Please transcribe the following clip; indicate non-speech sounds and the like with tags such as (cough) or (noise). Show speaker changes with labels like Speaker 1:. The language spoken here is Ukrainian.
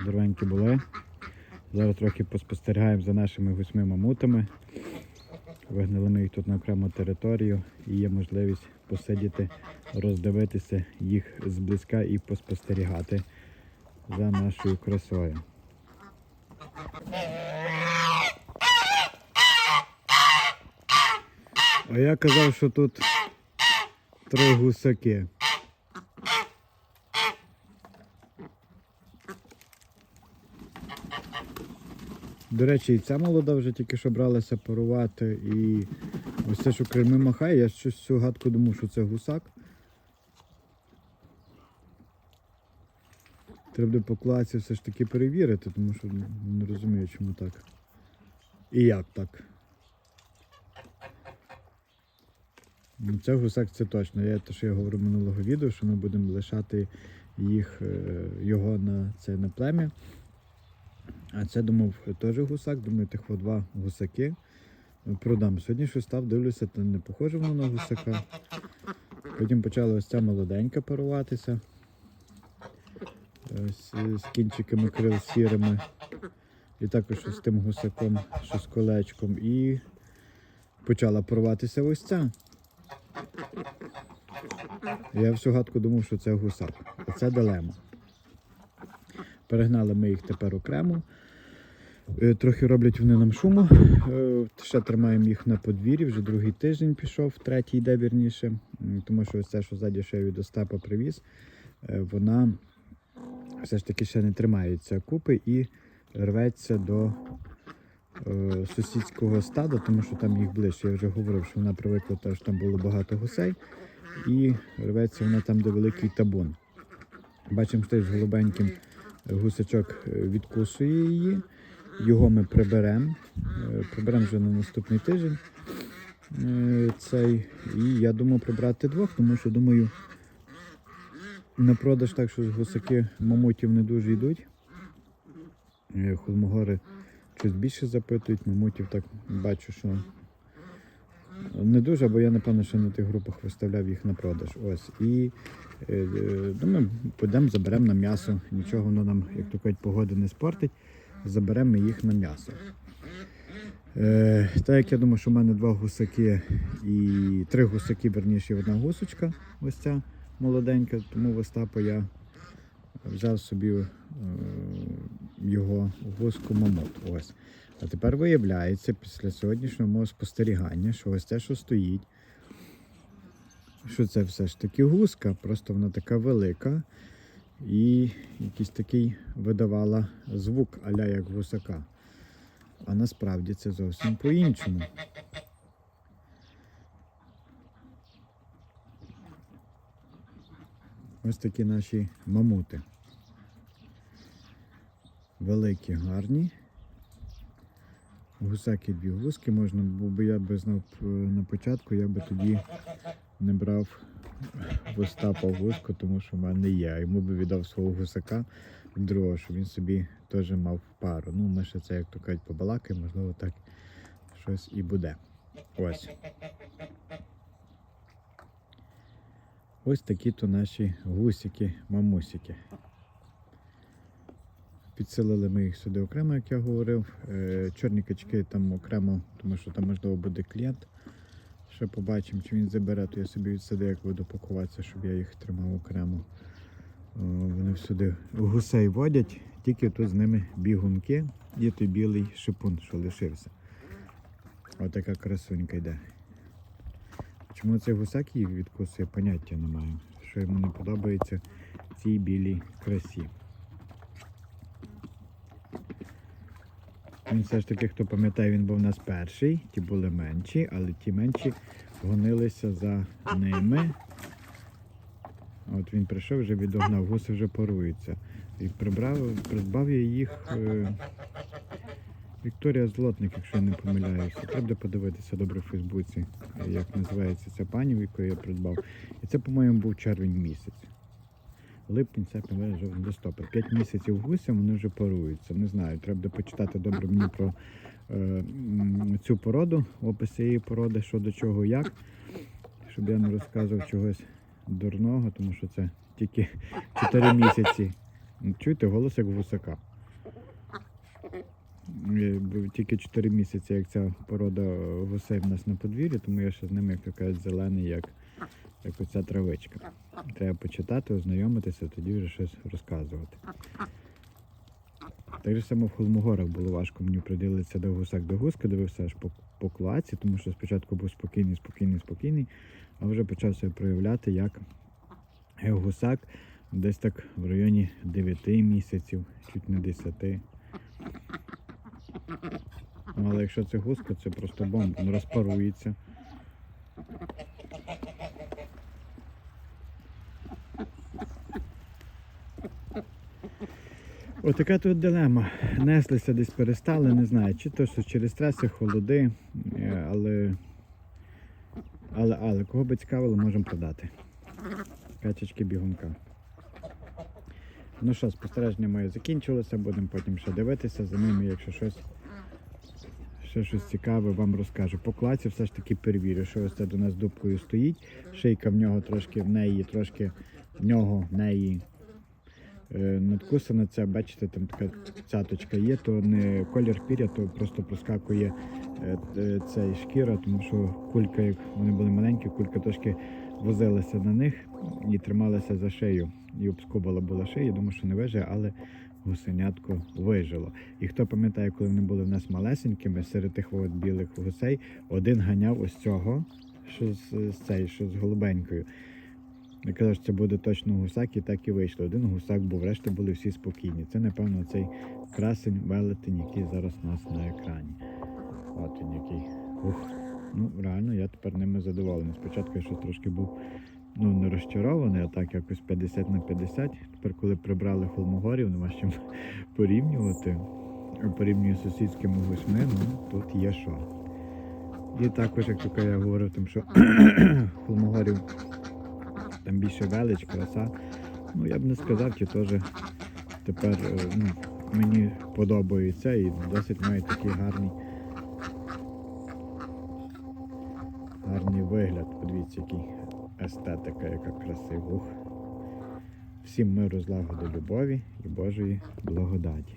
Speaker 1: здоровенькі були. Зараз трохи поспостерігаємо за нашими гусьми мамутами. Вигнали ми їх тут на окрему територію і є можливість посидіти, роздивитися їх зблизька і поспостерігати за нашою красою. А я казав, що тут три гусаки. До речі, і ця молода вже тільки що бралася парувати. І ось це, що крильми махає, я щось цю гадку думав, що це гусак. Треба буде покласти все ж таки перевірити, тому що не розумію, чому так. І як так. Ну, Це гусак це точно. Я те, що я говорив минулого відео, що ми будемо лишати їх, е, його на це на плем'я. А це думав теж гусак, думаю, тих два гусаки. Продам. Сьогодні щось став, дивлюся, то не похоже воно на гусака. Потім почала ось ця молоденька паруватися. Ось е, з кінчиками крил сірими. І також з тим гусаком, що з колечком. І почала паруватися ось ця. Я всю гадку думав, що це гусак. А це дилема. Перегнали ми їх тепер окремо. Е, Трохи роблять вони нам шуму. Е, Ще тримаємо їх на подвір'ї, вже другий тиждень пішов, третій йде вірніше. Тому що ось це, що ззаді ще від Остапа привіз, е, вона все ж таки ще не тримається купи і рветься до сусідського стада, тому що там їх ближче. Я вже говорив, що вона привикла, теж там було багато гусей, і рветься вона там, де великий табун. Бачимо, що з голубеньким гусачок е, відкусує її. Його ми приберемо. Е, Приберемо вже на наступний тиждень. е, Цей. І я думав прибрати двох, тому що думаю, на продаж так, що гусаки мамутів не дуже йдуть. Холмогори щось більше запитують, мамутів так бачу, що не дуже, бо я напевно ще на тих групах виставляв їх на продаж. Ось. І е, е, думаю, підемо, заберемо на м'ясо. Нічого воно нам, як то кажуть, погоди не спортить. Заберемо їх на м'ясо. Е, так як я думаю, що в мене два гусаки і три гусаки, верніше, одна гусочка, ось ця молоденька, тому Остапа я взяв собі е, його гуску мамут. Ось. А тепер виявляється після сьогоднішнього мого спостерігання, що ось те, що стоїть, що це все ж таки гуска, просто вона така велика і якийсь такий видавала звук аля як гусака. А насправді це зовсім по-іншому. Ось такі наші мамути. Великі, гарні. Гусаки дві гуски можна, би я би знав е, на початку, я би тоді не брав в Остапа гуску, тому що в мене є. Йому би віддав свого гусака другого, щоб він собі теж мав пару. Ну, ми ще це, як то кажуть, побалакаємо, можливо, так щось і буде. Ось. Ось такі то наші гусики, мамусики. Підселили ми їх сюди окремо, як я говорив. Е, Чорні качки там окремо, тому що там можливо буде клієнт. Ще побачимо, чи він забере, то я собі відсади, як буду пакуватися, щоб я їх тримав окремо. Вони всюди гусей водять, тільки тут з ними бігунки і той білий шипун, що лишився. Отака красунька йде. Чому цей гусак їх відкусує, поняття не маю. Що йому не подобається цій білій красі. Він все ж таки, хто пам'ятає, він був у нас перший, ті були менші, але ті менші гонилися за ними. От він прийшов, вже відогнав, гуси вже паруються. І прибрав, придбав я їх е, Вікторія Злотник, якщо я не помиляюся. Треба подивитися добре в Фейсбуці, як називається ця пані, яку я придбав. І це, по-моєму, був червень місяць. Липень, серпень, вересень, жовтень, листопад. П'ять місяців гусям вони вже паруються. Не знаю, треба почитати добре мені про е, цю породу, опис цієї породи, що до чого, як, щоб я не розказував чогось дурного, тому що це тільки 4 місяці. Чуєте, голос як гусака. Е, Тільки 4 місяці, як ця порода гусей в нас на подвір'ї, тому я ще з ними, як то кажуть, зелений, як, як оця травичка. Треба почитати, ознайомитися, тоді вже щось розказувати. Так же само в Холмогорах було важко мені приділитися до гусак до гуски, дивився аж по, по клаці, тому що спочатку був спокійний, спокійний, спокійний, а вже почав себе проявляти як гусак десь так в районі 9 місяців, чуть не 10. Ну, але якщо це гуска, це просто бомба, він розпарується. Отака тут дилема. Неслися десь перестали, не знаю, чи то що через стреси, холоди, е, але, але, але кого би цікавило, можемо продати. Качечки бігунка. Ну що, спостереження моє закінчилося, будемо потім ще дивитися за ними, якщо щось, ще щось цікаве вам розкажу. По клаці все ж таки перевірю, що ось це до нас дубкою стоїть. Шийка в нього трошки в неї, трошки в нього, в неї надкусана. Це, бачите, там така цяточка є, то не колір піря, то просто проскакує е, е, цей шкіра, тому що кулька, як вони були маленькі, кулька трошки возилася на них і трималася за шию. І обскубала була шия. Думаю, що не виживе, але гусенятко вижило. І хто пам'ятає, коли вони були в нас малесенькими, серед тих от білих гусей, один ганяв ось цього, що з, з цей, що з голубенькою. Я казав, що це буде точно гусак, і так і вийшло. Один гусак був, решта були всі спокійні. Це, напевно, цей красень велетень, який зараз у нас на екрані. От він який. Ух. Ну, реально, я тепер ними задоволений. Спочатку я щось трошки був ну, не розчарований, а так якось 50 на 50. Тепер, коли прибрали холмогорів, нема з чим (laughs) порівнювати. Порівнюю з сусідськими гусьми, ну тут є що. І також, як тільки я говорив, тим, що (clears throat) холмогорів там більше велич, краса. Ну, я б не сказав, чи теж тепер е, ну, мені подобається і досить має такий гарний. Гарний вигляд. Подивіться, який естетика, яка красива. Всім миру, злагоди, любові і Божої благодаті.